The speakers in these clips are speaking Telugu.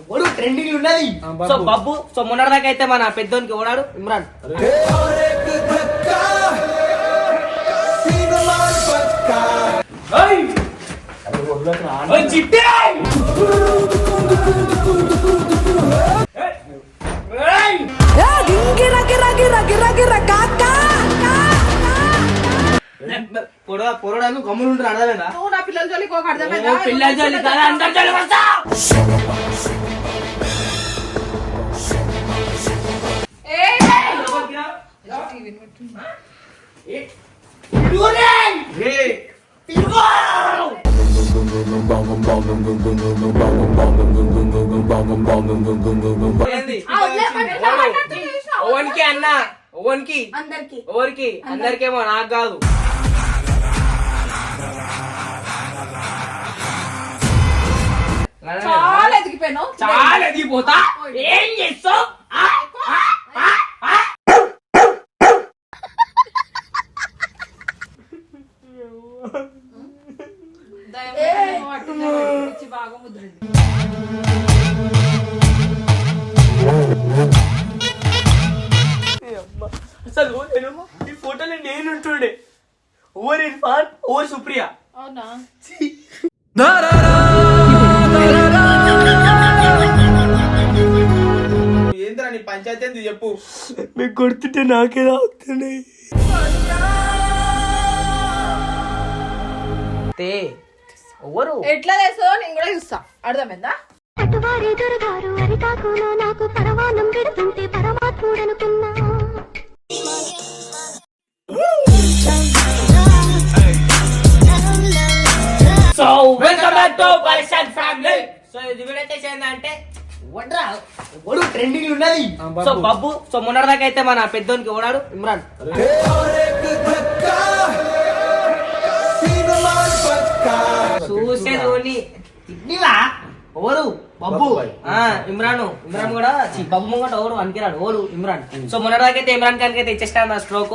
ఎవడు ట్రెండింగ్ ఉన్నది? సో బబ్బు సో మొన్నటిదాకా అయితే మన పెద్దోనికి ఓడాడు ఇమ్రాన్. గిర గిర గిర గిర గిర కాకా! పొరడాను గమ్ములు ఉంటారు అర్థమైందా? నువ్వు నా పిల్లల జోలికి ఒక ఓ, అర్థమైందా పిల్ల జోలి కదా? అందరి జోలి వస్తా! ఏయ్, ఏంది? ఆ, వదిలేయమంటే ఎట్లా మాట్లాడుతున్నావు చూసినావా? ఓవన్కి అన్న ఓవన్కి అందరికి. ఎవరికి అందరికేమో నాకు కాదు. చాలా ఎదిగిపోయినావు చాలా ఎదిగిపోతా? ఏం చేస్తావు? బాగా ముద్రింది. ఓవర్ సుప్రియ. అవునా? ఏంద్రా నీ పంచాయతీ ఏంది చెప్పు. మీకు కొడుతుంటే నాకే రావుతున్నాయి ఎవరు? ఎట్లా చేస్తావో నేను కూడా చూస్తా. అర్థమైందా? అటువారి దొరగారు అరిటాకులో నాకు పరవానం పెడుతుంటే పరమాత్ముడనుకున్నా. సో వెల్కమ్ బ్యాక్ టు పరిషన్ ఫ్యామిలీ సో ఇది వీడియో వచ్చేసి ఏంటంటే వడ్రా ఎవడు ట్రెండింగ్ ఉన్నది. సో బబ్బు సో మొన్నటిదాకా అయితే మన పెద్దోనికి ఓడాడు ఇమ్రాన్. కిడ్నీలా ఎవరు బబ్బు ఆ, ఇమ్రాన్. ఇమ్రాన్ కూడా బబ్బు ముంగట ఓడు అనికిరాడు. ఓడు ఇమ్రాన్. సో మొన్నటిదాకా అయితే ఇమ్రాన్ ఖాన్ అయితే ఇచ్చేస్తాను స్ట్రోక్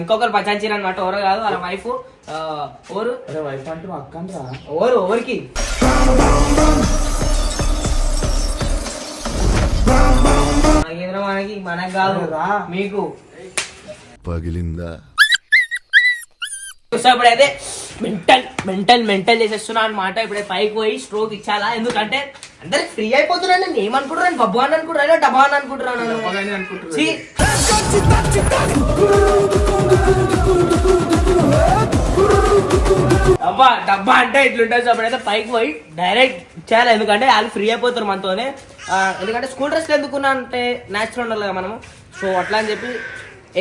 ఇంకొకరు పచాంచిరు అనమాట ఎవరు కాదు వాళ్ళ వైఫ్ ఓరు. అరే వైఫ్ అంటే మా అక్క రా. ఓరు ఓరికి. నాకేంద్ర మనకి మనకు కాదు. రా. మీకు. పగిలిందా? ఇప్పుడైతే మెంటల్ మెంటల్ మెంటల్ చేసేస్తున్నా అనమాట ఇప్పుడైతే పైకి పోయి స్ట్రోక్ ఇచ్చాలా? ఎందుకంటే అందరికి ఫ్రీ అయిపోతున్నాను. నేను ఏమనుకుంటున్నాను? బబ్బు అని అనుకుంటున్నాను? డబ్బా అని అనుకుంటున్నాను? డబ్బా డబ్బా అంటే ఇట్లుంటుంది సో అప్పుడైతే పైకి పోయి డైరెక్ట్ చేయాలి ఎందుకంటే వాళ్ళు ఫ్రీ అయిపోతారు మనతోనే. ఎందుకంటే స్కూల్ డ్రెస్లు ఎందుకున్నా అంటే న్యాచురల్ ఉండాలి కదా మనము. సో అట్లా అని చెప్పి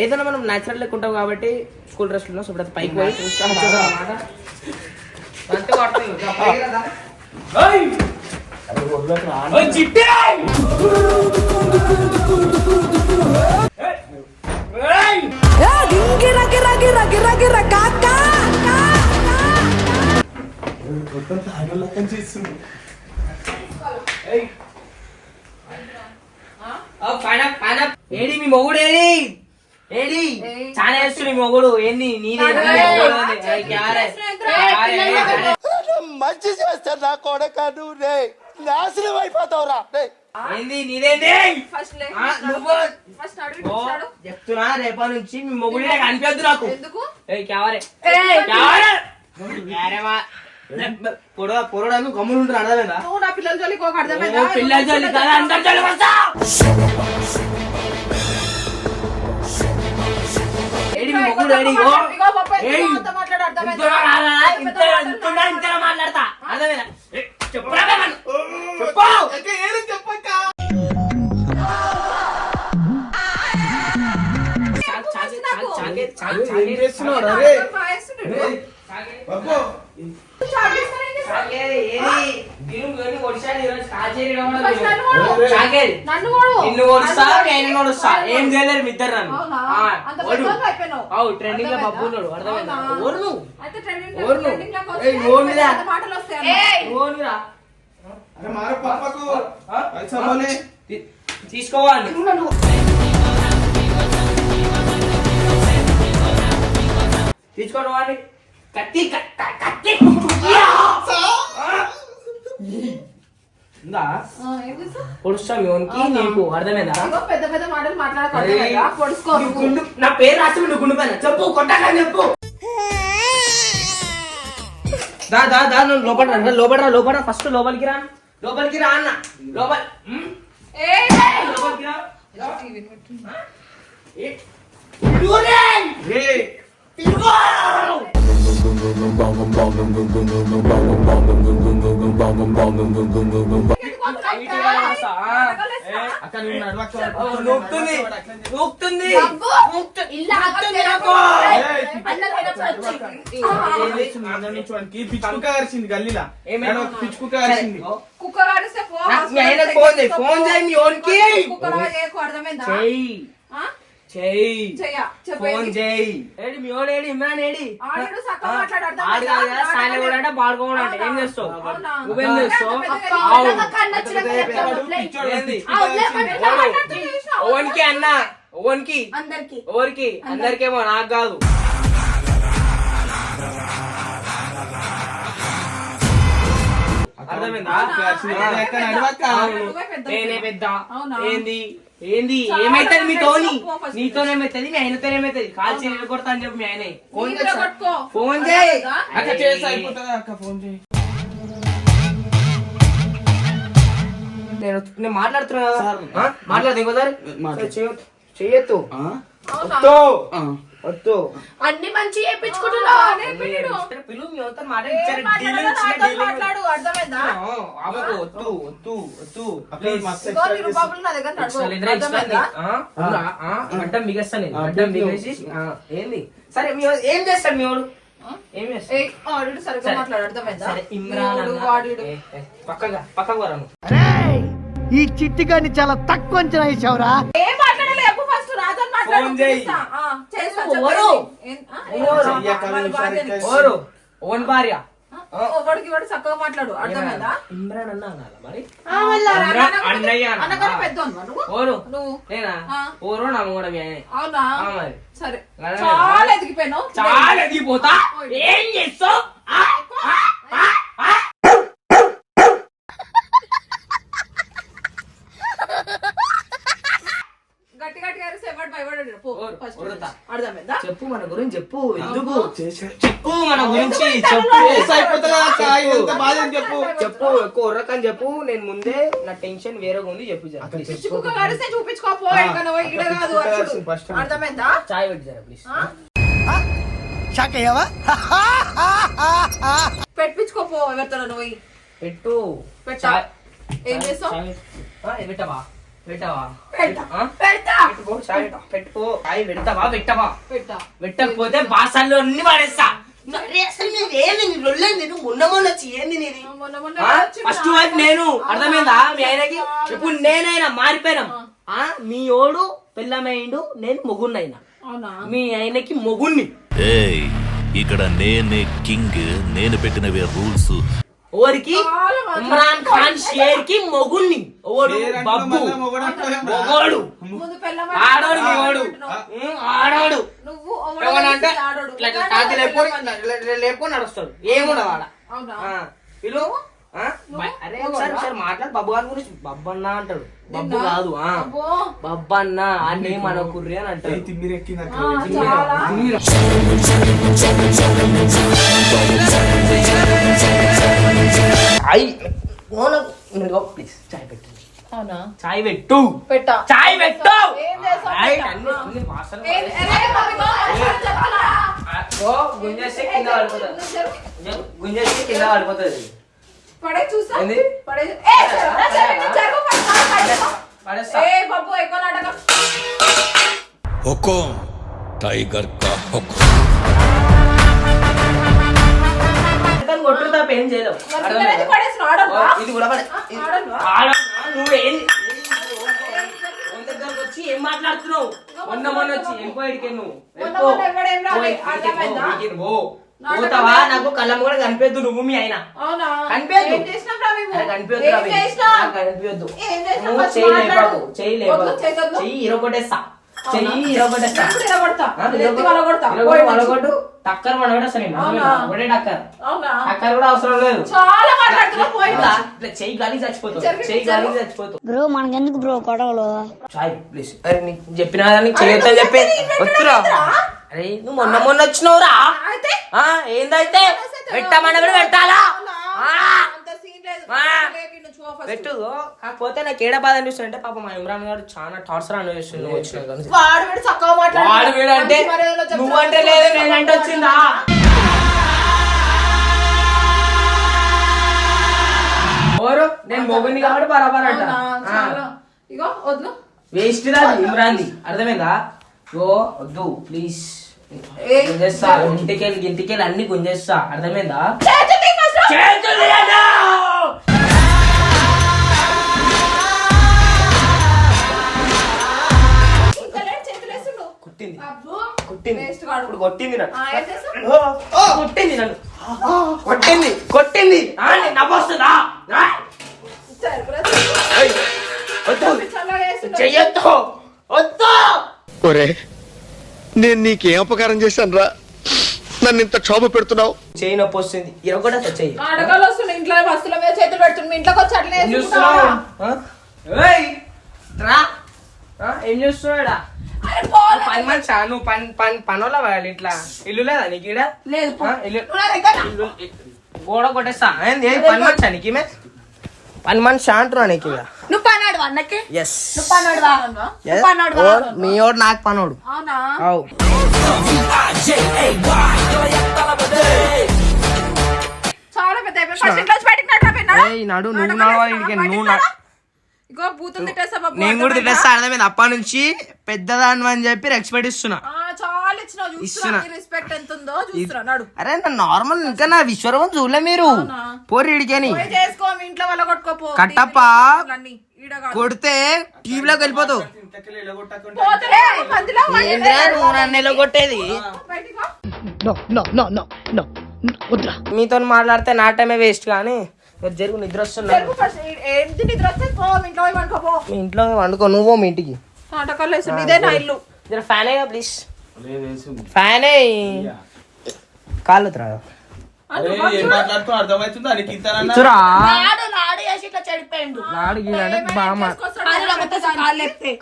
ఏదైనా మనం న్యాచురల్ ఉంటాం కాబట్టి స్కూల్ డ్రెస్లు ఉన్నాం సో ఇప్పుడైతే పైకి పోయి! గిర గిర గిర గిర గిర కాకా! మొత్తం తాగలకం చేస్తుంది ఏడి మీ మొగుడు ఏడి ఏడి చాలా వేస్తుంది మొగుడు ఏంది నీదే మంచి చేస్తా నా కొడక నువ్వు రే నాశనం అయిపోతావురా ఏంది నీదేంది నువ్వు చెప్తున్నా రేపటి నుంచి మీ మొగుడు నాకు నాకు ఎందుకు ఏయ్, క్యారే. పొడ పొరడాను గమ్ములు ఉంటారు అర్థమైందా నువ్వు నా పిల్లల జోలికి ఒక ఓ, అర్థమైందా పిల్ల జోలి కదా అందరి జోలి వస్తా ఏడి మీ మొగుడు ఏడి. ఇగో ఏయ్. అంత మాట్లాడు? పెద్ద ఇంత మాట్లాడతా అర్థమైందా ఏ, చెప్పురా. చెప్పు చాక్, చాకే, ఏం చేస్తున్నావు రా రే వాయిస్తున్నాడు. బాబు చాకేస్తాను ఏం చేస్తావు? చాకే, ఏది? నేను పోయి కొడిచాను ఈరోజు కాచేరి రమ్మన్నా ఫస్ట్ నేను. నన్ను కొడు. చాకే, నన్ను కొడు. నిన్ను కొడుస్తా నేను ఏం చేయలేరు మీ ఇద్దరు నన్ను. అవు ట్రెండింగ్లో? బబ్బు ఉన్నాడు అర్థమైందా? ఓరు నువ్వు నువ్వు? తీసుకోవాలి తీసుకోండి వాడి కత్తి కత్త- నీకు అర్థమైందా? పెద్ద పెద్ద మాటలు మాట్లాడకూడదు పొడుచుకో నీ నువ్వు. గుండు నా పేరు రాసి నువ్వు గుండు పైన. చెప్పు కొట్టగా చెప్పు. దా దా దా నువ్వు లోపల రా లోపల రా లోపల ఫస్ట్ లోపలికి రా. లోపలికి రా అన్న. లోపల. లోపలికి రా! గల్లీలా ఏమైంది? ఏడో పిచ్చి కుక్క ఫోన్ చేయి, చేసుకో, ఫోన్ పో. చేయి మీ ఓన్కి. కుక్క లాగా చేయకు, అర్థమైందా? చెయ్యి? చెయ్యి చెయ్య, ఫోన్ ఏంటి? చేయి ఏడి మీ ఓడు ఏడి ఇమ్రాన్ ఏడి సాయిలు కూడా అంటే పాడుకోవడం అంటే ఏం? చేస్తావు? నువ్వేం చేస్తావు అన్న? ఓవన్కి ఓవన్కి ఎవరికి అందరికేమో నాకు కాదు అర్థమైందా. నేనే పెద్ద? ఏంది ఏంది? చాలా ఏమైతుంది మీతోని చెప్పు first. నీతోనేమైతుంది మీ ఆయనతో ఏమైతుంది? కాల్ చేయలు కొడతా అని చెప్పి మీ ఆయన. ఫోన్. ఫోన్ చేయి? అక్క అయిపోతుందా అక్క? ఫోన్ చేయి. నేను నేను మాట్లాడుతున్నా? మాట్లాడదు ఇంకోసారి. చేయొద్దు? వద్దు. అన్ని మంచి? అడ్డం మిగస్తా నేను. ఆ, అడ్డం. మిగేసి ఏంది? సరే మీ ఏం చేస్తాడు మీ వాడు పక్కగా వరను ఈ చిట్టిగాని చాలా తక్కువ అంచనా వేసావురా ఏం మాట్లాడాలి చెప్పు ఫస్ట్ రాజు మాట్లాడు ఫోన్ చేయి. ఎవరు? ఎవరు? ఓన్ భార్య? ఒకడికి వాడు చక్కగా మాట్లాడు. అర్థమైందా? ఇమ్రాన్ అన్న మరి? అన్నయ్య. అన్నకన్నా ఓరు నేనా. ఓరు కూడా అవునా? మరి. సరే. చాలా ఎదిగిపోయినావు. చాలా ఎదిగిపోతా? ఏం చేస్తావు ఆ, ఆ, ఆ, ఆ. గట్టి గట్టి అరిస్తే ఎవడు భయపడాడు పో ఓరు, ఫస్ట్ ఓరుతా. అర్థమైందా చెప్పు మన గురించి చెప్పు. ఎందుకు. చెప్పు మన గురించి చెప్పు. చెప్పు. చెప్పు. ఎక్కువ ఉర్రకని చెప్పు. నేను ముందే నా టెన్షన్ వేరేగా ఉంది చెప్పు. అర్థమైందా? చాయ్ పెట్టి జర ప్లీజ్ ఆ? షాక్ అయ్యావా? పెట్టించుకోపో ఎవరితో పోయి పెట్టు. ఏం చేస్తావు? పెట్టవా? పెట్టవా? పెడతా. ఆ? పెడతా. పెట్టుకో చాయ్ పెట్టుకో. చాయ్ పెడతావా? పెట్టవా? పెట్టా. పెట్టకపోతే బాసాల్లో అన్ని పడేస్తా ఏంది? నీ రొల్లేంది నువ్వు మొన్న మొన్న వచ్చి ఏంది నీది? ఫస్ట్ వైఫ్ నేను. అర్థమైందా? మీ ఆయనకి? ఇప్పుడు నేనైనా మారిపోయినాం. ఆ. మీ ఓడు పిల్లమైండు నేను మొగున్నైనా మీ ఆయనకి మొగుణ్ణి. ఏయ్ ఇక్కడ నేనే కింగ్. నేను పెట్టినవే రూల్స్. ఓరికి ఇమ్రాన్ ఖాన్ షేర్కి మొగుణ్ణి ఓడు బబ్బు. మొగడు అంటావేమో. మొగోడు. ఆడోడు ఆడోడు ఆడోడు. ఇట్లా- ఇట్లా లేపుకొని నడుస్తాడు. ఆ, వీళ్ళు అరే ఒకసారి ఒకసారి మాట్లాడు. బబ్బు గారి గురించి. బబ్బన్న అంటాడు. బబ్బు? కాదు ఆ. అబ్బో. బబ్బన్న అని మన కుర్రి అని అంటాడు. చాయ్ ప్లీజ్ చాయ్ పెట్టు. అవునా? చాయ్ పెట్టు. పెట్టా. చాయ్ పెట్టు. అన్ని- అన్ని గుంజేస్తే కింద పడిపోతుంది. గుంజేస్తే కింద పడిపోతుంది. పడే చూస్తా ఏంది? పడే ఏ, పడతా. పడేస్తా ఏ బాబు ఎక్కువ నాటకం హుకుం టైగర్ కా హుకుం కొట్టుడు తప్ప ఏం చేయలేవు ఇది కూడా పడే నువ్వేంది దగ్గరకు వచ్చి ఏం మాట్లాడుతున్నావు మొన్న మొన్న వచ్చి ఏం పోయిడికే నువ్వు పోతావా. నాకు కళ్ళం కూడా కనిపించదు నువ్వు మీ అయినా అవునా? కనిపించదు. చెయ్యి ఇరగొట్టేస్తా. ఇరగొట్టేస్తా. ఇరగొట్టు. టక్కర్ అవునా? ఒకటే టక్కర్. టక్కర్ కూడా అవసరం లేదు. చెయ్యి గాలి చచ్చిపోతావు చెయ్యి గాలి చచ్చిపోతావు బ్రో మనకెందుకు బ్రో గొడవలు చాయ్ ప్లీజ్ అరే నీకు చెప్పినా నీకు చేయొద్దా చెప్పి వస్తురా. అరే నువ్వు మొన్న మొన్న వచ్చినావురా? అయితే? ఆ, ఏందైతే? పెట్టమని కూడా పెట్టాలా? నువ్వు. పెట్టు కాకపోతే నాకు ఏడ బాధ అనిపిస్తుందంటే పాప మా ఇమ్రాన్ గారు చాలా టార్చర్ అనిపిస్తుంది నువ్వు వచ్చిన. వాడు వీడు మర్యాదలో చెప్తాడు. నువ్వంటే లేదు నేనంటే వచ్చిందా? ఎవరు నేను మొగుని కాబట్టి బరాబర్ అంట. ఇగో వద్దు వేస్ట్ రాదు ఇమ్రాన్ది. అర్థమైందా? ఓ వద్దు ప్లీజ్. గుంజేస్తా ఇంటికెళ్ళి ఇంటికెళ్ళి అన్ని గుంజేస్తా. అర్థమైందా. కుట్టింది. అబ్బో. కుట్టింది. ఇప్పుడు కొట్టింది నన్ను. కొట్టింది నన్ను. కొట్టింది కొట్టింది. నవ్వొస్తుందా. చెయ్యొద్దు. వద్దు. ఒరే నేను నీకేం అపకారం చేశాను రా నన్ను ఇంత క్షోభ పెడుతున్నావు? నొప్పి వస్తుంది. ఇరగొడ చెయ్యి నాటకాలు వస్తున్నాయి ఇంట్లో వస్తువుల మీద చేతులు పెడుతుంది మీ ఇంట్లోకి వచ్చి అట్లనే ఏం వేసుకుంటావా? చూస్తున్నావు? ఆ? ఏయ్, రా. ఆ, ఏం చూస్తున్నాడా అరే పోలే. పని మనిషి నువ్వు పని పని పనుల వాళ్ళు ఇట్లా. ఇల్లు లేదా నీకు ఈడ? లేదు పో. ఆ, ఇల్లు నువ్వు నా దగ్గర రా. ఇల్లు గోడ కొట్టేస్తా. ఏంది ఏం పని మనిషి నీకు ఈమె? పని మనిషి అంటున్నా నీకు నువ్వు అన్నకి? ఎస్ నువ్వు నువ్వు మీ ఓడు నాకు పనోడు అవునా? అవు. నడు. నువ్వు నేను కూడా? తిట్టేస్తా అర్థమైంది? అప్పటి నుంచి పెద్దదాన్ని అని చెప్పి రెస్పెక్ట్ ఇస్తున్నా. ఆ, చాలా ఇచ్చినావు చూస్తున్నా. ఇస్తున్నా. నీ రెస్పెక్ట్ ఎంత ఉందో చూస్తున్నా నడు. అరే నా నార్మల్ ఇంకా నా విశ్వరూపం చూడలే మీరు. అవునా? పోరి ఇడికని. పోయి చేసుకో మీ ఇంట్లో వాళ్ళ కొట్టుకోపో. కట్టప్ప. కొడితే టీవీలోకి వెళ్ళిపోతావు నన్ను ఎలా కొట్టేది. మీతో మాట్లాడితే నా టైమే వేస్ట్ కానీ జరుగు నిద్ర వస్తున్నా మీ ఇంట్లో వండుకో నువ్వు మీ ఇంటికి. ఇదే నా ఇల్లు. జర ఫ్యాన్ అయ్యా ప్లీజ్. ఫ్యాన్ కాళ్ళు త్రా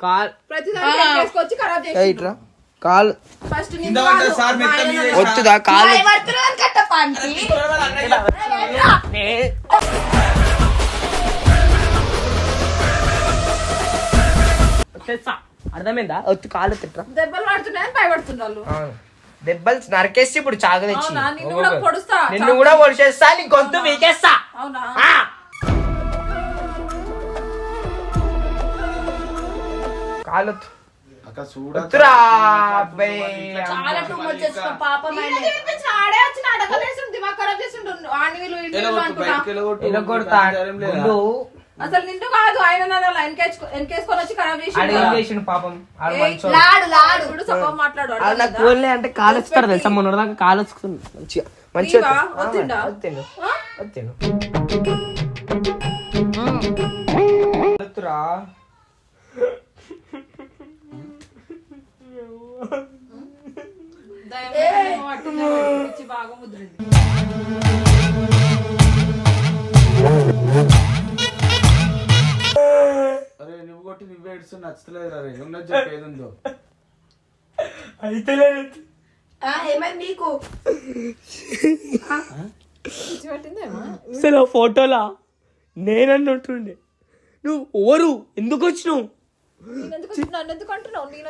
కాల్ ఇట్రా. కాలు. అర్థమైందా? వచ్చి కాలు తిట్రా దెబ్బలు పడుతున్నాయని భయపడుతున్నారు దెబ్బలు నరికేసి ఇప్పుడు తెచ్చి. అవునా? నిన్ను కూడా పొడుస్తా. నిన్ను కూడా పొడిచేస్తా నీ గొంతు వీకేస్తా. అవునా? ఆ! కాలు వద్దు. అక్క చూడ వద్దురా అబ్బాయి. చాలా టూ మచ్ చేస్తున్నా పాపం అసలు నిన్ను కాదు ఆయన నన్ను ఎన్కేసుకొని వచ్చి ఖరాబ్ చేసిండు పాపం. లాడు లాడు ఇప్పుడు సగం మాట్లాడు నాకు అంటే కాలు తెలుసా మొన్న దాకా కాలు మంచిగా మంచిగా బాగా ముద్రింది ఏడుస్తు నచ్చలేదు రే ఉన్నది చెప్పేది ఉందో ఏమైంది నీకు? అసలు ఫోటోలా? నేనన్నట్టుండే నువ్వు ఓరు ఎందుకు వచ్చినావు?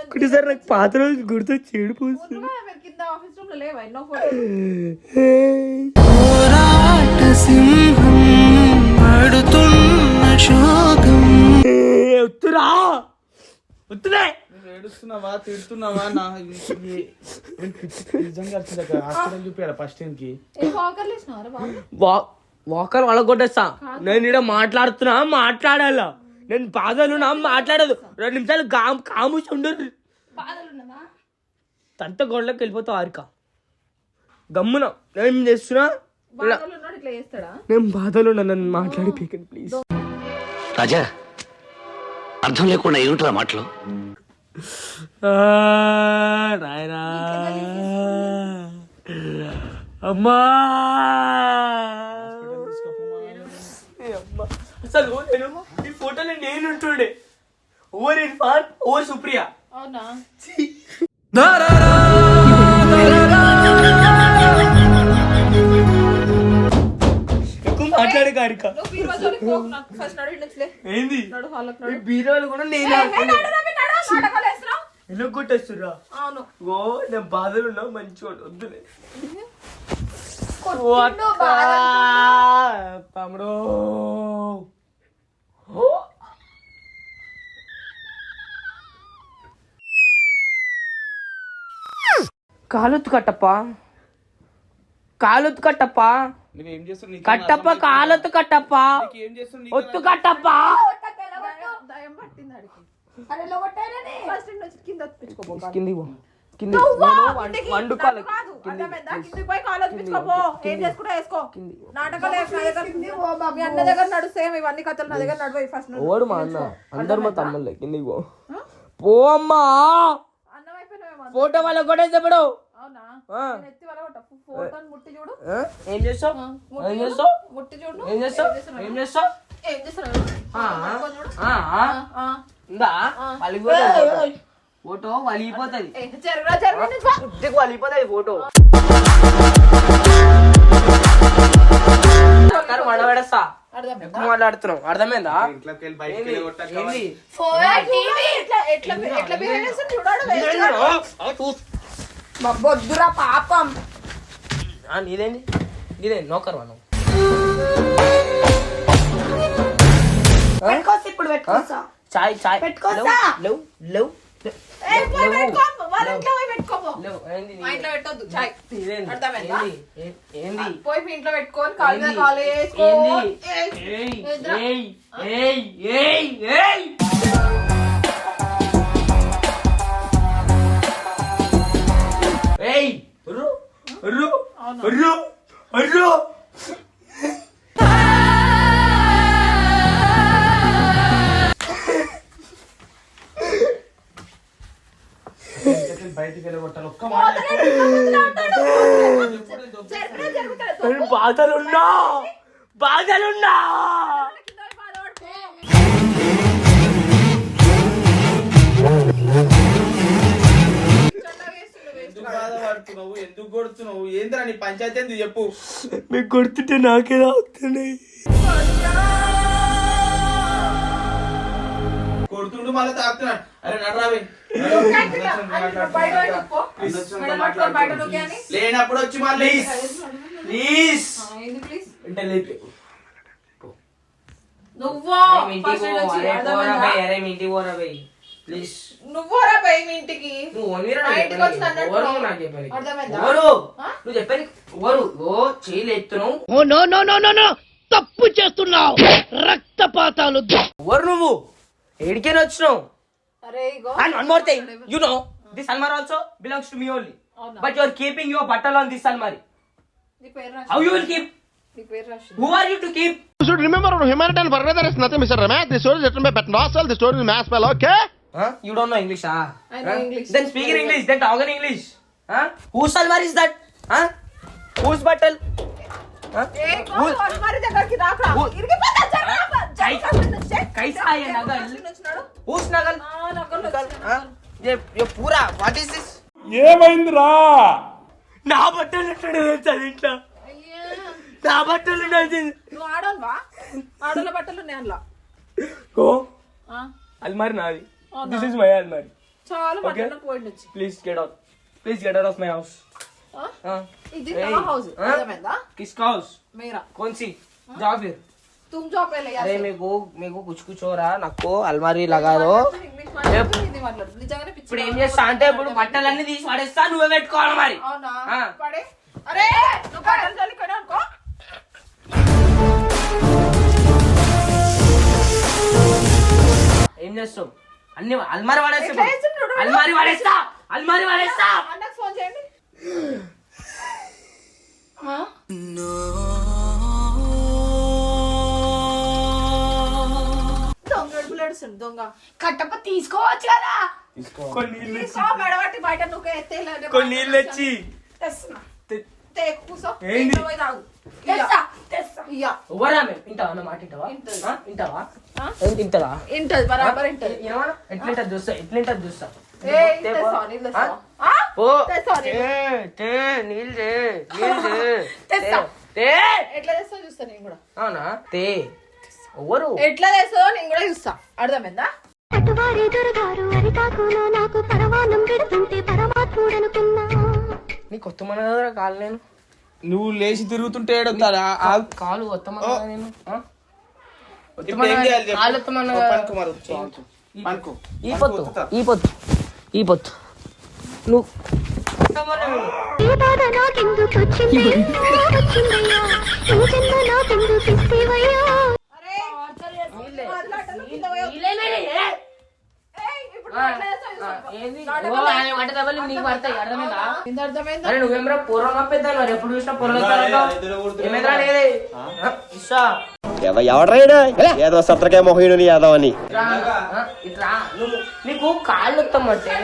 ఒకటిసారి నాకు పాత రోజు మీరు కింద ఆఫీస్ ఏడుస్తున్నావా తిడుతున్నావా? నా నిజంగా వచ్చింది హాస్పిటల్ చూపించాలి ఫస్ట్కి. ఏ వాకర్లు వేసినావరా బాబు? వా వాకర్ వాళ్ళ కొట్టేస్తా నేను ఇక్కడ మాట్లాడుతున్నా మాట్లాడాలా. నేను బాధలు నా మాట్లాడదు. రెండు నిమిషాలు కామ్ కాముసి ఉండరు తంత గొడవలోకి వెళ్ళిపోతావు ఆరిక. గమ్మున. నేను ఏం చేస్తున్నా? నేను బాధలు ఉన్నా నన్ను మాట్లాడి పీకండి ప్లీజ్. రాజా. అర్థం లేకుండా ఏమిట్రా మాటలు? నాయనా. అమ్మా. అసలు నేను ఈ ఫోటోలో నేను ఉంటుండే. ఓవర్ ఇర్ఫాన్ ఓవర్ సుప్రియ. అవునా? ఏంది? బీరోలు కూడా నేను? ఎలా కొట్టేస్తురా అవును. ఓ నేను బాధలు ఉన్నావు మంచిగా వద్దులే. తమ్ముడు. కాలొత్తు కట్టప్ప. కాలొత్తు కట్టప్ప. నువ్వేం చేస్తున్నావు నీకేం కట్టప్ప? కాలొత్తు కట్టప్ప చేస్తున్నావు ఒత్తు కట్టప్ప దయం-. ఫస్ట్ నుంచి కింద. కింది. కింది. వండుకోవాలి కాదు. కింది పోయి కాలు. ఏం చేసుకుంటా వేసుకో కింది. నాటకాలు అన్న దగ్గర ఇవన్నీ కథలు నా దగ్గర నడువు ఫస్ట్ నువ్వు. ఓడు మా అన్న అందరు మా తమ్ముళ్ళే కిందికి పో పో అమ్మా అన్నం అయిపోయినావేమో. ఫోటో వాళ్ళ కూడా చెప్పడు ఏం చేస్తావు. చేస్తావు? చేస్తావు? చేస్తావు. ఇందా ఫోటో. వలిగిపోతుంది. ఉద్దెకు వలిగిపోతుంది ఫోటో. అర్థమైందా? ఎక్కువ మాట్లాడుతున్నావు? అర్థమైందా? ఇంట్లోకి వెళ్ళి బయటికి ఏంది? మా బొద్దురా పాపం. ఆ, నీదేంది? నీదేంది నోకర్ మనం పెట్టుకోస్తా ఇప్పుడు పెట్టుకోస్తా. చాయ్ చాయ్. పెట్టుకోసా? లేవు లేవు ఏ, పోయి మా ఇంట్లో పెట్టుకొని కాలు మీద ఏంది? కాలు వేసుకో. ఏయ్. రు రు రు బయటికి వెళ్ళి కొట్టాలి. ఒక్క మాట బాధలున్నా బాధలున్నా. ఎందుకు బాధపడుతున్నావు? ఎందుకు కొడుతున్నావు? ఏందిరా నీ పంచాయతీ ఏంది? చెప్పు. మీకు కొడుతుంటే నాకే రావుతున్నాయి కొడుతుండు మళ్ళీ తాగుతున్నాడు అరే నడరావి. లేనప్పుడు వచ్చి మళ్ళీ. ప్లీజ్ ఆ, ఏంది ప్లీజ్ అంటే లేపి. నువ్వో ఫస్ట్ నుంచి అర్థమైందా? ప్లీజ్ నువ్వు రా పోయి మీ ఇంటికి నువ్వు ఓన్లీరా మా నాకు ఇంటికి. వచ్చి నన్ను ఎవరు అంటున్నావు. నాకు చెప్పాలి. అర్థమైందా? ఎవరు? ఆ? నువ్వు చెప్పాలి ఎవరు ఓ చేయలు ఎత్తున్నావు ఓ no no no no no తప్పు చేస్తున్నావు రక్తపాతాలు ఎవరు నువ్వు ఏడికైనా వచ్చినావు అరే ఇగో and one more thing you know this అల్మార్ also belongs to me only అవునా? But you are keeping your బట్టలు ఆన్ దిస్ అల్మారీ నీ పేరు రాసి హౌ యు విల్ కీప్ నీ పేరు రాసి who are you to keep You should remember on humanitarian forever is nothing, Mr. Ramesh. The story is written by Pat Nossel. The story is mass spell, okay? You don't know ఇంగ్లీషా then speaking English then talking English who salwar is that who's బట్టల్ పూరా వాట్ ఈస్ ఏమైందిరా? నా బట్టలు ఎట్లా నా బట్టలు నువ్వు బట్టలు అల్మారి నాది. దిస్ ఇస్ మై అల్మారి చాలా బట్టలు పోయింది వచ్చి please get out please get out of my house ఆ? ఇది Hey. నా హౌస్ ఆ? అర్థమైందా किसका हाउस మేరా कौन सी जाओ फिर तुम जाओ पहले यहाँ अरे से मेरे को मेरे को कुछ कुछ हो रहा నాకు అల్మారీ లగా దో ఇంగ్లీష్ మాట్లాడు హిందీ మాట్లాడు నిజంగానే పిచ్చి ఇప్పుడు ఏం చేస్తా అంటే ఇప్పుడు బట్టలన్నీ తీసి పడేస్తా నువ్వే పెట్టుకోవాలి మరి అవునా ఆ. పడే అరే నువ్వు బట్టలు చల్లుకొని అనుకో ఏం చేస్తావు అన్ని అల్మారి చూడు. అల్మారి పడేస్తా అల్మారి పడేస్తా అన్నకు ఫోన్ చేయండి? దొంగ కట్టప్ప తీసుకోవచ్చు కదా. కొన్ని నీళ్ళు బయట నువ్వు ఎత్తేలే కొన్ని నీళ్ళు తెచ్చి. తెస్తున్నా. తె- తే కూసో ఏంది? ఇంట్లో పోయి తాగు. తెస్తా తెస్తా. ఇయ్యా. ఎవరా మేము? వింటావా? నా మాట వింటావా? వింటది. ఆ? వింటావా? ఆ? ఏం తింటావా? ఇంటది బరాబర్ ఇంటది ఏమన్నా ఎట్లింటది చూస్తా ఎట్లింటది చూస్తా ఏ తెస్తా నీళ్ళు తెస్తా ఆ? ఓ తెస్తా నీళ్ళు. తే నీళ్ళు తే నీళ్ళు తెస్తా. తే. ఎట్లా తెస్తా చూస్తా నేను కూడా. అవునా? తే. ఎవరు? ఎట్లా తెస్తావో నేను కూడా చూస్తా. అర్థమైందా? నాకు పరమానం పెడుతుంటే పరమాత్ముడనుకున్నా. నీ కొత్త మన దగ్గర కాలు నేను. నువ్వు లేచి తిరుగుతుంటే ఏడొస్తారా కాలు కొత్త నేను? కాలు. ఈ పొత్తు. ఈ పొత్తు. ఈ పొత్తు. నువ్వు. ఈ బాధ నాకెందుకు వచ్చిందయ్యా? జన్మ నాకెందుకు ఇస్తేవయ్యా దెబ్బలు నీకు పడతాయి అర్థమైందా? ఇంత అర్థమైందా? అరే నువ్వేమరా పూర్వం పెద్దాను మరి ఎప్పుడు చూసినా ఎవడ్రైనా ఏదో సత్రకే మొహీనుని యాదవ్ అని నీకు కాళ్ళు వస్తామంటే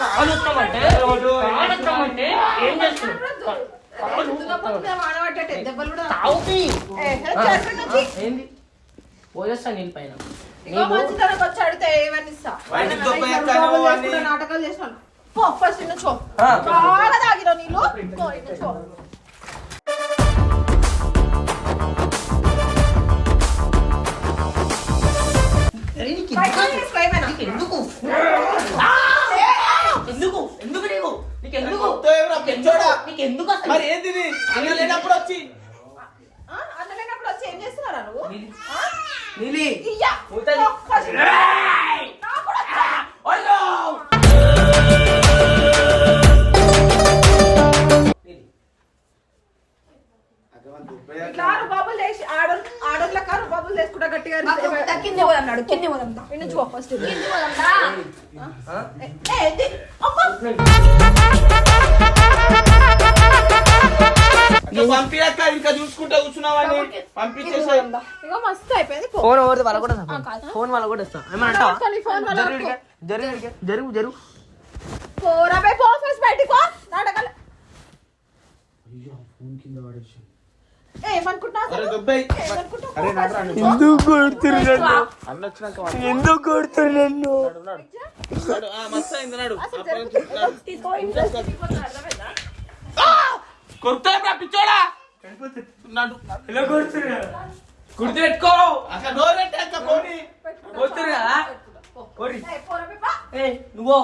కాళ్ళు వస్తామంటే కాళ్ళు వస్తామంటే ఏం చేస్తున్నావు? కా- కాళ్ళు వస్తామంటే. మానబట్టే దెబ్బలు కూడా. తాగుతీ. ఏ, హే, ఆ, చేతుల నుంచి. ఆ, ఏంది? పోయేస్తా నీళ్ళ పైన. నాటకాలు చేసినాను ఫస్ట్ నుంచో. బాగా తాగిరో నీళ్ళు. నుంచో. ఎందుకు ఎందుకు? ఎందుకు? నీకు? నీకు ఎందుకు? కొత్తవేమిరా, పిచ్చోడా? నీకు ఎందుకు అసలు? మరి ఏంది ఇది? అన్న లేనప్పుడు వచ్చి. ఆ, అన్న లేనప్పుడు వచ్చి ఏం చేస్తున్నారా నువ్వు? ఆ? నీలి. కింద పోదన్నాడు కింద పోదాం పో ఫస్ట్ కింద? అమ్మా. ఇంకా చూసుకుంటా కూర్చున్నావని పంపించేసా. ఇగో మస్తు అయిపోయింది. పో. ఫోన్ ఎవరిది? వాళ్ళ కూడా ఫోన్ వాళ్ళ కూడా ఇస్తా ఏమన్నా ఫోన్ వాళ్ళ జరుగు ఇడికే, జరుగు ఇడికే, జరుగు జరుగు. పోరా బే, పో ఫస్ట్ బయటికి పో. నాటకాలు. ఏ, ఏమనుకుంటున్నావు అసలు? అరే దుబ్బయ్ ఏమనుకుంటున్నావు? అరే పో నాటరా first. ఎందుకు కొడుతున్నారు అన్న వచ్చినాక ఎందుకు కొడుతున్నారు వాడు, ఆ, మస్తు అయింది నాడు. అసలు జరుగుతుంది. ఏదో తీసుకో, ఇంట్రెస్ట్ తీసుకోవద్దు, అర్థమైందా? కొడతా పిచ్చోడా? కొడుతున్నారు గుర్తుపెట్టుకో. అక్కడ డోర్ పెట్టాక పోనీ. కొడుతున్నారు కదా. నువ్వు